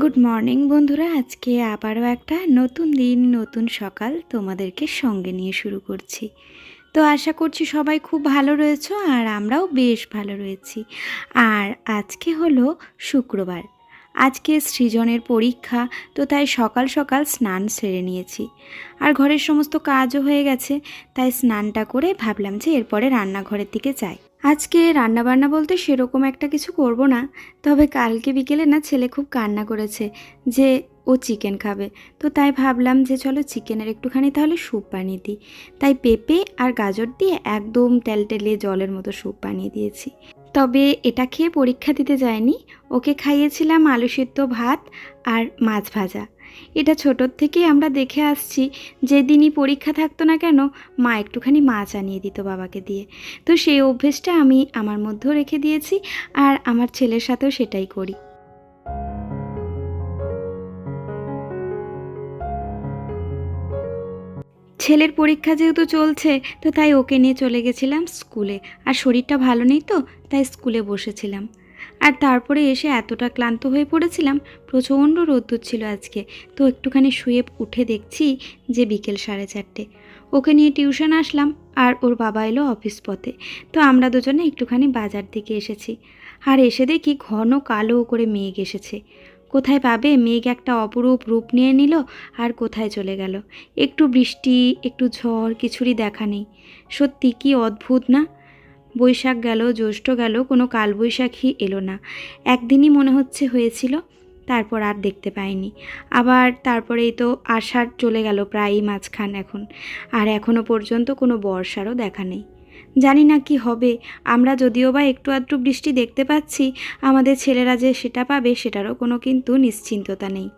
Good morning বন্ধুরা। আজকে আবারও একটা নতুন দিন, নতুন সকাল তোমাদেরকে সঙ্গে নিয়ে শুরু করছি। তো আশা করছি সবাই খুব ভালো রয়েছো আর আমরাও বেশ ভালো রয়েছি। আর আজকে হলো শুক্রবার। আজকে সৃজনের পরীক্ষা, তো তাই সকাল সকাল স্নান সেরে নিয়েছি। আর ঘরের সমস্ত কাজও হয়ে গেছে, তাই স্নানটা করে ভাবলাম যে এরপরে রান্নাঘরের দিকে যাই। আজকে রান্নাবান্না বলতে সেরকম একটা কিছু করব না, তবে কালকে বিকেলে না ছেলে খুব কান্না করেছে যে ও চিকেন খাবে। তো তাই ভাবলাম যে চলো চিকেনের একটুখানি তাহলে স্যুপ বানিয়ে দিই। তাই পেঁপে আর গাজর দিয়ে একদম তেলটেলে জলের মতো স্যুপ বানিয়ে দিয়েছি। তবে এটা খেয়ে পরীক্ষা দিতে যায়নি। ওকে খাইয়েছিলাম আলু সিদ্ধ ভাত আর মাছ ভাজা। এটা ছোটোর থেকেই আমরা দেখে আসছি, যেদিনই পরীক্ষা থাকতো না কেন, মা একটুখানি মাছ আনিয়ে দিত বাবাকে দিয়ে। তো সেই অভ্যেসটা আমি আমার মধ্যেও রেখে দিয়েছি আর আমার ছেলের সাথেও সেটাই করি। ছেলের পরীক্ষা যেহেতু চলছে, তো তাই ওকে নিয়ে চলে গেছিলাম স্কুলে। আর শরীরটা ভালো নেই তো, তাই স্কুলে বসেছিলাম। আর তারপরে এসে এতটা ক্লান্ত হয়ে পড়েছিলাম, প্রচণ্ড রোদ্দুর ছিল আজকে। তো একটুখানি শুয়ে উঠে দেখছি যে বিকেল সাড়ে চারটে। ওকে নিয়ে টিউশন আসলাম আর ওর বাবা এলো অফিস পথে। তো আমরা দুজনে একটুখানি বাজার দিকে এসেছি। আর এসে দেখি ঘন কালো করে মেঘ এসেছে। কোথায় পাবে? মেঘ একটা অপরূপ রূপ নিয়ে নিল আর কোথায় চলে গেল? একটু বৃষ্টি, একটু ঝড়, কিছুরই দেখা নেই। সত্যি কি অদ্ভুত না? বৈশাখ গেল, জ্যৈষ্ঠ গেল, কোনো কালবৈশাখী এলো না। একদিনই মনে হচ্ছে হয়েছিল, তারপর আর দেখতে পাইনি। আবার তারপরেই তো আষাঢ় চলে গেল, প্রায়ই মাঝখান এখন। আর এখনও পর্যন্ত কোনো বর্ষারও দেখা নেই। জানি না কি হবে, আমরা যদিও বা একটু আধটু বৃষ্টি দেখতে পাচ্ছি, আমাদের ছেলেরা যে সেটা পাবে, সেটারও কোনো কিন্তু নিশ্চিন্ততা নেই।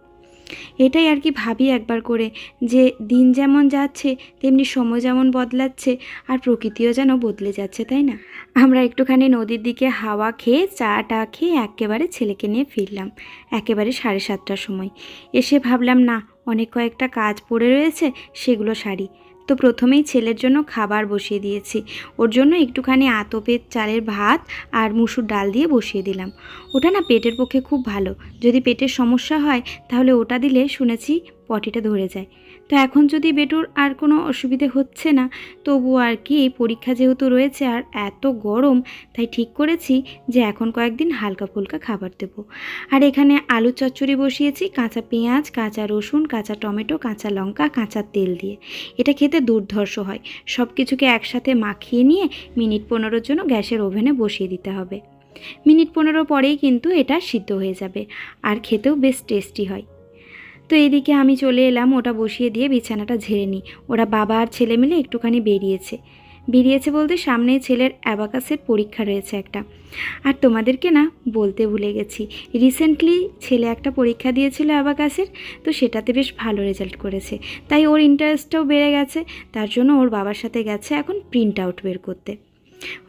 এটাই আর কি ভাবি একবার করে, যে দিন যেমন যাচ্ছে, তেমনি সময় যেমন বদলাচ্ছে, আর প্রকৃতিও যেন বদলে যাচ্ছে, তাই না? আমরা একটুখানি নদীর দিকে হাওয়া খেয়ে চা টা খেয়ে একেবারে ছেলেকে নিয়ে ফিরলাম, একেবারে সাড়ে সাতটার সময়। এসে ভাবলাম, না, অনেক কয়েকটা কাজ পড়ে রয়েছে, সেগুলো সারি। তো প্রথমেই ছেলের জন্য খাবার বসিয়ে দিয়েছি। ওর জন্য একটুখানি আতপের চালের ভাত আর মুসুর ডাল দিয়ে বসিয়ে দিলাম। ওটা না পেটের পক্ষে খুব ভালো। যদি পেটের সমস্যা হয়, তাহলে ওটা দিলে শুনেছি পটিটা ধরে যায়। তো এখন যদি বেটুর আর কোনো অসুবিধে হচ্ছে না, তবু আর কি পরীক্ষা যেহেতু রয়েছে আর এত গরম, তাই ঠিক করেছি যে এখন কয়েকদিন হালকা ফুলকা খাবার দেব। আর এখানে আলু চচ্চড়ি বসিয়েছি, কাঁচা পেঁয়াজ, কাঁচা রসুন, কাঁচা টমেটো, কাঁচা লঙ্কা, কাঁচা তেল দিয়ে। এটা খেতে দুর্ধর্ষ হয়। সব কিছুকে একসাথে মাখিয়ে নিয়ে মিনিট পনেরোর জন্য গ্যাসের ওভেনে বসিয়ে দিতে হবে। মিনিট পনেরো পরেই কিন্তু এটা সিদ্ধ হয়ে যাবে। আর খেতেও বেশ টেস্টি হয়। তো এইদিকে আমি চলে এলাম, ওটা বসিয়ে দিয়ে বিছানাটা ঝেড়ে নিই। ওরা বাবা আর ছেলে মিলে একটুখানি বেরিয়েছে। বেরিয়েছে বলতে সামনে ছেলের অ্যাবাকাসের পরীক্ষা রয়েছে একটা। আর তোমাদেরকে না বলতে ভুলে গেছি রিসেন্টলি ছেলে একটা পরীক্ষা দিয়েছিল অ্যাবাকাসের, তো সেটাতে বেশ ভালো রেজাল্ট করেছে। তাই ওর ইন্টারেস্টটাও বেড়ে গেছে, তার জন্য ওর বাবার সাথে গেছে এখন প্রিন্ট আউট বের করতে।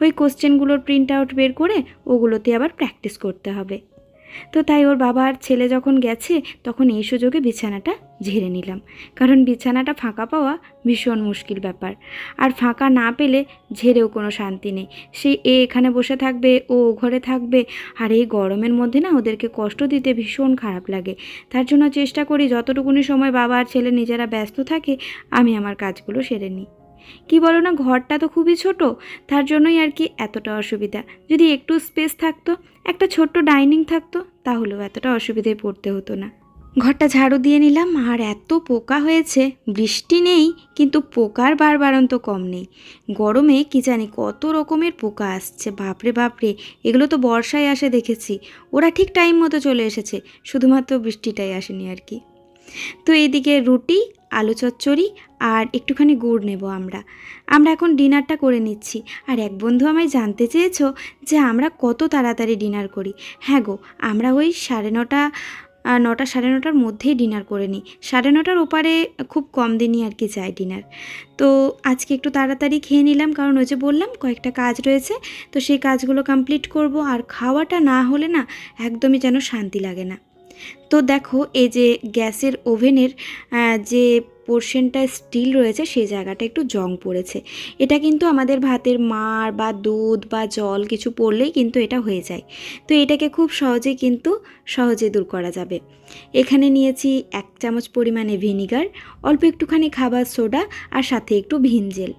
ওই কোশ্চেনগুলোর প্রিন্ট আউট বের করে ওগুলোতে আবার প্র্যাকটিস করতে হবে। তো তাই ওর বাবা আর ছেলে যখন গেছে, তখন এই সুযোগে বিছানাটা ঝেড়ে নিলাম। কারণ বিছানাটা ফাঁকা পাওয়া ভীষণ মুশকিল ব্যাপার। আর ফাঁকা না পেলে ঝেড়েও কোনো শান্তি নেই। সে এ এখানে বসে থাকবে, ও ঘরে থাকবে, আর এই গরমের মধ্যে না ওদেরকে কষ্ট দিতে ভীষণ খারাপ লাগে। তার জন্য চেষ্টা করি যতটুকুনি সময় বাবা আর ছেলে নিজেরা ব্যস্ত থাকে, আমি আমার কাজগুলো সেরে নিই। কি বলো না, ঘরটা তো খুবই ছোট, তার জন্যই আর কি এতটা অসুবিধা। যদি একটু স্পেস থাকতো, একটা ছোট্ট ডাইনিং থাকতো, তাহলেও এতটা অসুবিধায় পড়তে হতো না। ঘরটা ঝাড়ু দিয়ে নিলাম, আর এত পোকা হয়েছে, বৃষ্টি নেই, কিন্তু পোকার বারবারন্ত কম নেই। গরমে কি জানি কত রকমের পোকা আসছে, বাপরে বাপরে, এগুলো তো বর্ষায় আসে দেখেছি। ওরা ঠিক টাইম মতো চলে এসেছে, শুধুমাত্র বৃষ্টিটাই আসেনি আর কি। তো এইদিকে রুটি আলু চচ্চড়ি আর একটুখানি গুড় নেব আমরা। আমরা এখন ডিনারটা করে নিচ্ছি। আর এক বন্ধু আমায় জানতে চেয়েছো যে আমরা কত তাড়াতাড়ি ডিনার করি। হ্যাঁ গো, আমরা ওই সাড়ে নটা নটা সাড়ে নটার মধ্যেই ডিনার করে নিই। সাড়ে নটার ওপারে খুব কম দিনই আর কি চাই ডিনার। তো আজকে একটু তাড়াতাড়ি খেয়ে নিলাম, কারণ ওই যে বললাম কয়েকটা কাজ রয়েছে। তো সেই কাজগুলো কমপ্লিট করব। আর খাওয়াটা না হলে না একদমই যেন শান্তি লাগে না। তো দেখো, এই যে গ্যাসের ওভেনের যে পোর্শনটা স্টিল রয়েছে, সেই জায়গাটা একটু জং পড়েছে। এটা কিন্তু আমাদের ভাতের মার বা দুধ বা জল কিছু পড়লেই কিন্তু এটা হয়ে যায়। তো এটাকে খুব সহজে কিন্তু সহজে দূর করা যাবে। এখানে নিয়েছি এক চামচ পরিমাণে ভিনিগার, অল্প একটুখানি খাবার সোডা আর সাথে একটু ভিনজেল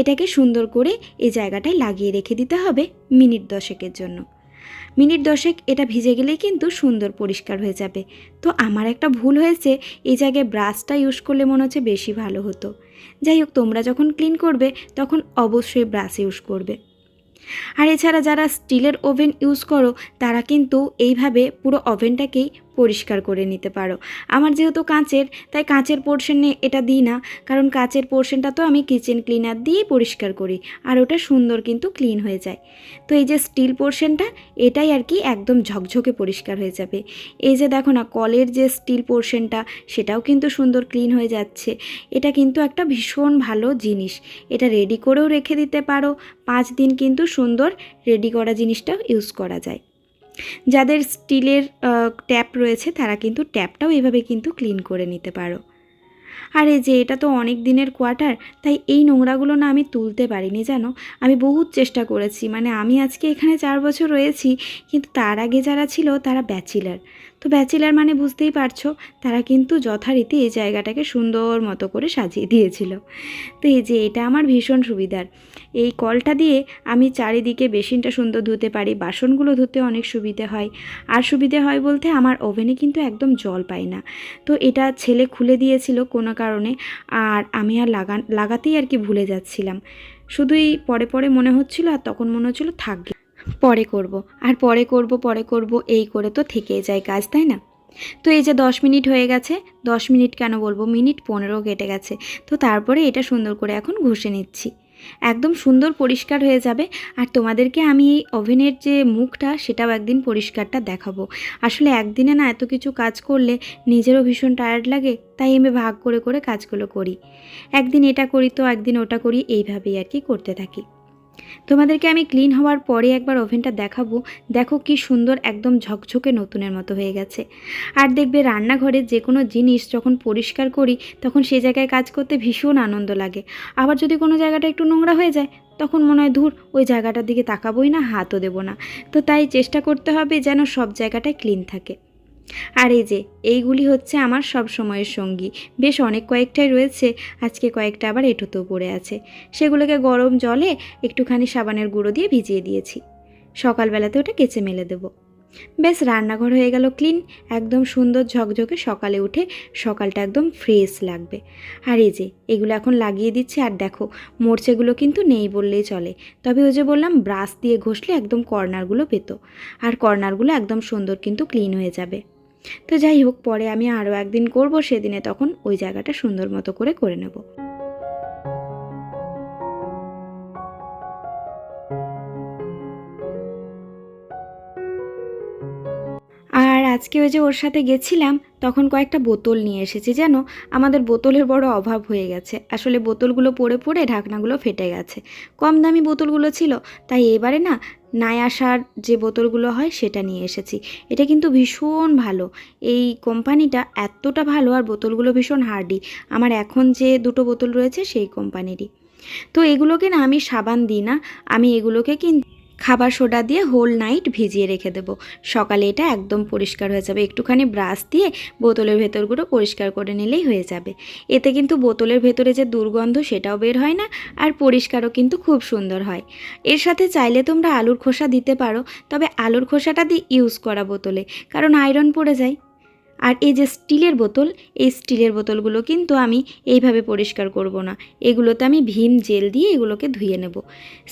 এটাকে সুন্দর করে এই জায়গাটায় লাগিয়ে রেখে দিতে হবে মিনিট দশেকের জন্য। মিনিট দশেক এটা ভিজে গেলেই কিন্তু সুন্দর পরিষ্কার হয়ে যাবে। তো আমার একটা ভুল হয়েছে, এই জায়গায় ব্রাশটা ইউজ করলে মনে হচ্ছে বেশি ভালো হতো। যাই হোক, তোমরা যখন ক্লিন করবে, তখন অবশ্যই ব্রাশ ইউজ করবে। আর এছাড়া যারা স্টিলের ওভেন ইউজ করো, তারা কিন্তু এইভাবে পুরো ওভেনটাকেই পরিষ্কার করে নিতে পারো। আমার যেহেতু কাঁচের, তাই কাঁচের পোর্শনে এটা দিই না। কারণ কাঁচের পোর্শনটা তো আমি কিচেন ক্লিনার দিয়েই পরিষ্কার করি। আর ওটা সুন্দর কিন্তু ক্লিন হয়ে যায়। তো এই যে স্টিল পোর্শনটা এটাই আর কি একদম ঝকঝকে পরিষ্কার হয়ে যাবে। এই যে দেখো না, কলের যে স্টিল পোর্শনটা সেটাও কিন্তু সুন্দর ক্লিন হয়ে যাচ্ছে। এটা কিন্তু একটা ভীষণ ভালো জিনিস। এটা রেডি করেও রেখে দিতে পারো। পাঁচ দিন কিন্তু সুন্দর রেডি করা জিনিসটাও ইউজ করা যায়। যাদের স্টিলের ট্যাপ রয়েছে তারা কিন্তু ট্যাপটাও এভাবে কিন্তু ক্লিন করে নিতে পারো। আর এই যে এটা তো অনেক দিনের কোয়ার্টার, তাই এই নোংরাগুলো না আমি তুলতে পারিনি, জানো? আমি বহুত চেষ্টা করেছি মানে আমি আজকে এখানে চার বছর রয়েছি, কিন্তু তার আগে যারা ছিল তারা ব্যাচিলার। তো ব্যাচেলার মানে বুঝতেই পারছ, তারা কিন্তু যথারীতি এই জায়গাটাকে সুন্দর মতো করে সাজিয়ে দিয়েছিল। তো এই যে, এটা আমার ভীষণ সুবিধার। এই কলটা দিয়ে আমি চারিদিকে বেসিনটা সুন্দর ধুতে পারি, বাসনগুলো ধুতে অনেক সুবিধে হয়। আর সুবিধে হয় বলতে আমার ওভেনে কিন্তু একদম জল পাই না। তো এটা ছেলে খুলে দিয়েছিল কোনো কারণে, আর আমি আর লাগা, লাগাতেই আর কি ভুলে যাচ্ছিলাম। শুধুই পরে পরে মনে হচ্ছিল আর তখন মনে হচ্ছিল থাকবে। পরে করব। আর পরে করব পরে করব, এই করে তো থেকেই যায় কাজ, তাই না? তো এই যে দশ মিনিট হয়ে গেছে, দশ মিনিট কেন বলব? মিনিট পনেরো কেটে গেছে। তো তারপরে এটা সুন্দর করে এখন ঘষে নিচ্ছি। একদম সুন্দর পরিষ্কার হয়ে যাবে। আর তোমাদেরকে আমি এই ওভেনের যে মুখটা, সেটাও একদিন পরিষ্কারটা দেখাবো। আসলে একদিনে না এত কিছু কাজ করলে নিজেরও ভীষণ টায়ার্ড লাগে, তাই আমি ভাগ করে করে কাজগুলো করি। একদিন এটা করি তো, একদিন ওটা করি, এইভাবেই আর কি করতে থাকি। তোমাদেরকে আমি ক্লিন হওয়ার পরে একবার ওভেনটা দেখাবো। দেখো কি সুন্দর একদম ঝকঝকে নতুনের মতো হয়ে গেছে। আর দেখবে রান্নাঘরে যে কোনো জিনিস যখন পরিষ্কার করি, তখন সে জায়গায় কাজ করতে ভীষণ আনন্দ লাগে। আবার যদি কোনো জায়গাটা একটু নোংরা হয়ে যায়, তখন মনে হয়, ধুর, ওই জায়গাটার দিকে তাকাবোই না, হাতও দেবো না। তো তাই চেষ্টা করতে হবে যেন সব জায়গাটায় ক্লিন থাকে। আর এই যে, এইগুলি হচ্ছে আমার সব সময়ের সঙ্গী। বেশ অনেক কয়েকটাই রয়েছে, আজকে কয়েকটা আবার এঁটোতেও পড়ে আছে। সেগুলোকে গরম জলে একটুখানি সাবানের গুঁড়ো দিয়ে ভিজিয়ে দিয়েছি। সকালবেলাতে ওটা কেচে মেলে দেবো। বেশ, রান্নাঘর হয়ে গেল ক্লিন। একদম সুন্দর ঝকঝকে সকালে উঠে সকালটা একদম ফ্রেশ লাগবে। আর এই যে, এগুলো এখন লাগিয়ে দিচ্ছে, আর দেখো, মোর্চেগুলো কিন্তু নেই বললেই চলে। তবে ওই যে বললাম, ব্রাশ দিয়ে ঘষলে একদম কর্নারগুলো পেতো। আর কর্নারগুলো একদম সুন্দর কিন্তু ক্লিন হয়ে যাবে। তো যাই হোক, পরে আমি আরও একদিন করব, সেদিনে তখন ওই জায়গাটা সুন্দর মতো করে করে নেব। আজকে ওই যে ওর সাথে গেছিলাম, তখন কয়েকটা বোতল নিয়ে এসেছি যেন আমাদের বোতলের বড় অভাব হয়ে গেছে। আসলে বোতলগুলো পড়ে পড়ে ঢাকনাগুলো ফেটে গেছে। কম দামি বোতলগুলো ছিল, তাই এবারে না নায়াসার যে বোতলগুলো হয় সেটা নিয়ে এসেছি। এটা কিন্তু ভীষণ ভালো। এই কোম্পানিটা এতটা ভালো আর বোতলগুলো ভীষণ হার্ডি। আমার এখন যে দুটো বোতল রয়েছে সেই কোম্পানিরই। তো এগুলোকে না আমি সাবান দিই না, আমি এগুলোকে কিন্তু খাবার সোডা দিয়ে হোল নাইট ভিজিয়ে রেখে দেবো। সকালে এটা একদম পরিষ্কার হয়ে যাবে। একটুখানি ব্রাশ দিয়ে বোতলের ভেতরগুলো পরিষ্কার করে নিলেই হয়ে যাবে। এতে কিন্তু বোতলের ভেতরে যে দুর্গন্ধ সেটাও বের হয় না আর পরিষ্কারও কিন্তু খুব সুন্দর হয়। এর সাথে চাইলে তোমরা আলুর খোসা দিতে পারো, তবে আলুর খোসাটা দিয়ে ইউজ করা বোতলে, কারণ আয়রন পড়ে যায়। আর এই যে স্টিলের বোতল, এই স্টিলের বোতলগুলো কিন্তু আমি এইভাবে পরিষ্কার করব না। এগুলোতে আমি ভীম জেল দিয়ে এগুলোকে ধুয়ে নেব।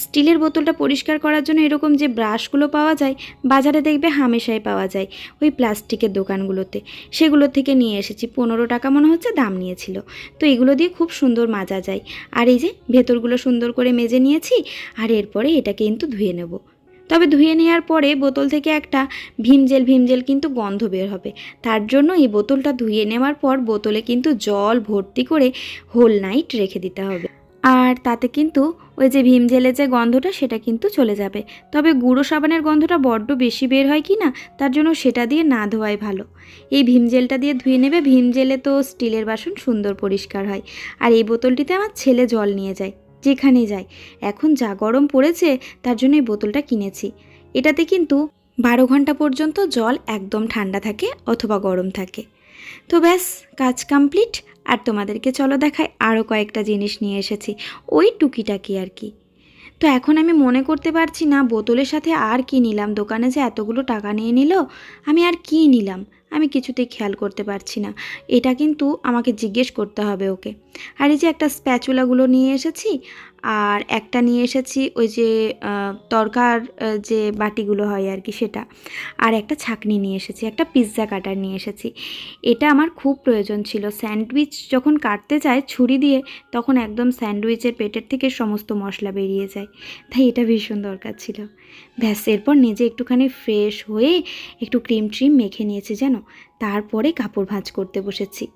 স্টিলের বোতলটা পরিষ্কার করার জন্য এরকম যে ব্রাশগুলো পাওয়া যায়, বাজারে দেখবে হামেশাই পাওয়া যায় ওই প্লাস্টিকের দোকানগুলোতে। সেগুলো থেকে নিয়ে এসেছি, পনেরো টাকা মনে হচ্ছে দাম নিয়েছিল। তো এগুলো দিয়ে খুব সুন্দর মাজা যায়। আর এই যে ভেতরগুলো সুন্দর করে মেজে নিয়েছি, আর এরপরে এটা কিন্তু ধুয়ে নেব। তবে ধুয়ে নেওয়ার পরে বোতল থেকে একটা ভীমজেল ভীমজেল কিন্তু গন্ধ বের হবে। তার জন্য এই বোতলটা ধুয়ে নেওয়ার পর বোতলে কিন্তু জল ভর্তি করে হোল নাইট রেখে দিতে হবে। আর তাতে কিন্তু ওই যে ভীম জেলের যে গন্ধটা, সেটা কিন্তু চলে যাবে। তবে গুঁড়ো সাবানের গন্ধটা বড্ড বেশি বের হয় কি না তার জন্য সেটা দিয়ে না ধোয়াই ভালো। এই ভীম জেলটা দিয়ে ধুয়ে নেবে ভীম জেলে তো স্টিলের বাসন সুন্দর পরিষ্কার হয়। আর এই বোতলটিতে আমার ছেলে জল নিয়ে যায়। যেখানেই যাই। এখন যা গরম পড়েছে, তার জন্য এই বোতলটা কিনেছি। এটাতে কিন্তু বারো ঘণ্টা পর্যন্ত জল একদম ঠান্ডা থাকে অথবা গরম থাকে। তো ব্যাস, কাজ কমপ্লিট আর তোমাদেরকে চলো দেখায় আরও কয়েকটা জিনিস নিয়ে এসেছি। ওই টুকিটাকি আর কি। তো এখন আমি মনে করতে পারছি না, বোতলের সাথে আর কি নিলাম। দোকানে যে এতগুলো টাকা নিয়ে নিল, আমি আর কি নিলাম? আমি কিছুতেই খেয়াল করতে পারছি না। এটা কিন্তু আমাকে জিজ্ঞেস করতে হবে ওকে। আর এই যে একটা স্প্যাচুলাগুলো নিয়ে এসেছি আর একটা নিয়ে এসেছি ওই যে তরকার যে বাটিগুলো হয় আর কি সেটা। আর একটা ছাকনি নিয়ে এসেছি, একটা পিৎজা কাটার নিয়ে এসেছি। এটা আমার খুব প্রয়োজন ছিল। স্যান্ডউইচ যখন কাটতে যায় ছুরি দিয়ে, তখন একদম স্যান্ডউইচের পেটের থেকে সমস্ত মশলা বেরিয়ে যায়। তাই এটা ভীষণ দরকার ছিল। ব্যাস, এরপর নিজে একটুখানি ফ্রেশ হয়ে একটু ক্রিম ট্রিম মেখে নিয়েছি যেন তারপরে কাপড় ভাঁজ করতে বসেছি।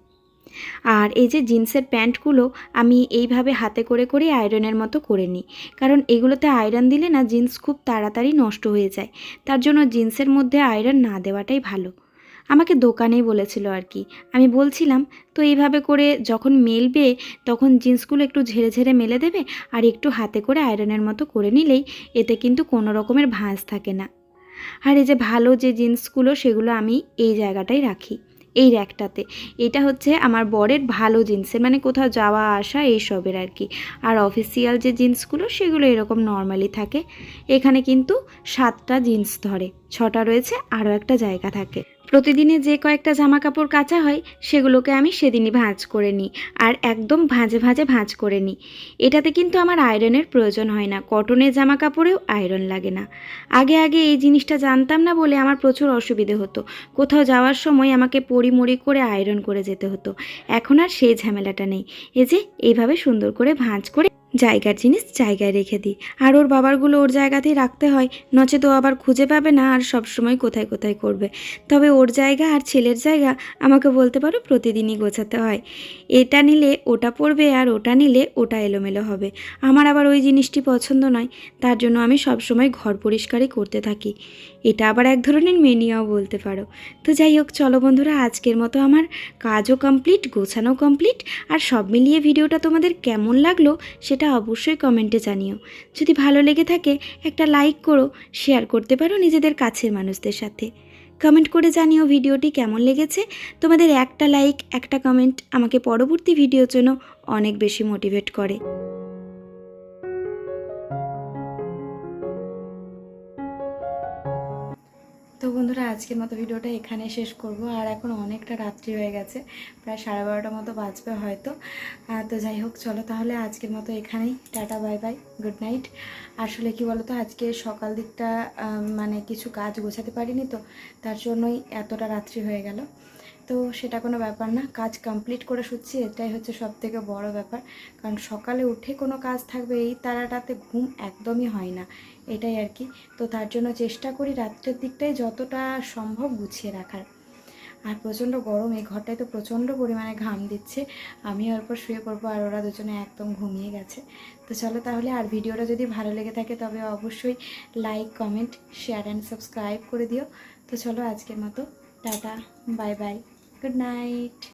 আর এই যে জিন্সের প্যান্টগুলো আমি এইভাবে হাতে করে করে আয়রনের মতো করে নিই। কারণ এগুলোতে আয়রন দিলে না জিন্স খুব তাড়াতাড়ি নষ্ট হয়ে যায়। তার জন্য জিন্সের মধ্যে আয়রন না দেওয়াটাই ভালো। আমাকে দোকানেই বলেছিল আর কি। আমি বলছিলাম, তো এইভাবে করে যখন মেলবে তখন জিন্সগুলো একটু ঝেড়ে ঝেড়ে মেলে দেবে আর একটু হাতে করে আয়রনের মতো করে নিলেই এতে কিন্তু কোনো রকমের ভাঁজ থাকে না। আর এই যে ভালো যে জিন্সগুলো সেগুলো আমি এই জায়গাটাই রাখি। এই র্যাকটাতে। এটা হচ্ছে আমার বরের ভালো জিন্সের মানে কোথাও যাওয়া, আসা এইসবের আর কি। আর অফিসিয়াল যে জিন্সগুলো, সেগুলো এরকম নর্মালি থাকে। এখানে কিন্তু সাতটা জিন্স ধরে, ছটা রয়েছে, আরও একটা জায়গা থাকে। প্রতিদিনে যে কয়েকটা জামা কাপড় কাচা হয়, সেগুলোকে আমি সেদিনই ভাঁজ করে নিই আর একদম ভাঁজে ভাঁজে ভাঁজ করে নিই। এটাতে কিন্তু আমার আয়রনের প্রয়োজন হয় না, কটনের জামা কাপড়েও আয়রন লাগে না। আগে আগে এই জিনিসটা জানতাম না বলে আমার প্রচুর অসুবিধে হতো। কোথাও যাওয়ার সময় আমাকে পরিমরি করে আয়রন করে যেতে হতো। এখন আর সেই ঝামেলাটা নেই। এই যে, এইভাবে সুন্দর করে ভাঁজ করে জায়গার জিনিস জায়গায় রেখে দিই। আর ওর বাবারগুলো ওর জায়গাতেই রাখতে হয় নচেত ও আবার খুঁজে পাবে না আর সব সময় কোথায় কোথায় করবে। তবে ওর জায়গা আর ছেলের জায়গা আমাকে বলতে পারো প্রতিদিনই গোছাতে হয়। এটা নিলে ওটা পড়বে আর ওটা নিলে ওটা এলোমেলো হবে। আমার আবার ওই জিনিসটি পছন্দ নয়, তার জন্য আমি সবসময় ঘর পরিষ্কারই করতে থাকি। এটা আবার এক ধরনের মেনিয়াও বলতে পারো। তো যাই হোক, চলো বন্ধুরা, আজকের মতো আমার কাজও কমপ্লিট গোছানো কমপ্লিট আর সব মিলিয়ে ভিডিওটা তোমাদের কেমন লাগল সেটা অবশ্যই কমেন্টে জানিও। যদি ভালো লেগে থাকে, একটা লাইক করো, শেয়ার করতে পারো নিজেদের কাছের মানুষদের সাথে। কমেন্ট করে জানিও ভিডিওটি কেমন লেগেছে। তোমাদের একটা লাইক, একটা কমেন্ট আমাকে পরবর্তী ভিডিওর জন্য অনেক বেশি মোটিভেট করে। তো বন্ধুরা, আজকের মতো ভিডিওটা এখানে শেষ করব। আর এখন অনেকটা রাত্রি হয়ে গেছে, প্রায় সাড়ে বারোটার মতো বাজবে হয়তো। তো যাই হোক, চলো তাহলে আজকের মতো এখানেই। Tata, bye bye, good night. আসলে কি বলো তো আজকে সকাল দিকটা মানে কিছু কাজ গোছাতে পারিনি তো, তার জন্যই এতটা রাত্রি হয়ে গেল। তো সেটা কোনো ব্যাপার না, কাজ কমপ্লিট করে শুচ্ছি, এটাই হচ্ছে সব থেকে বড় ব্যাপার। কারণ সকালে উঠে কোনো কাজ থাকবে, এই তারাটাতে ঘুম একদমই হয় না, এটাই আর কি। তো তার জন্য চেষ্টা করি রাত্রের দিকটাই যতটা সম্ভব গুছিয়ে রাখার। আর প্রচণ্ড গরম, এই ঘরটায় তো প্রচণ্ড পরিমাণে ঘাম দিচ্ছে আমি অল্প শুয়ে পড়ব আর ওরা দুজনে একদম ঘুমিয়ে গেছে। তো চলো তাহলে আর ভিডিওটা যদি ভালো লেগে থাকে তবে অবশ্যই like comment share and subscribe করে দিও। তো চলো আজকের মতো, tata bye bye good night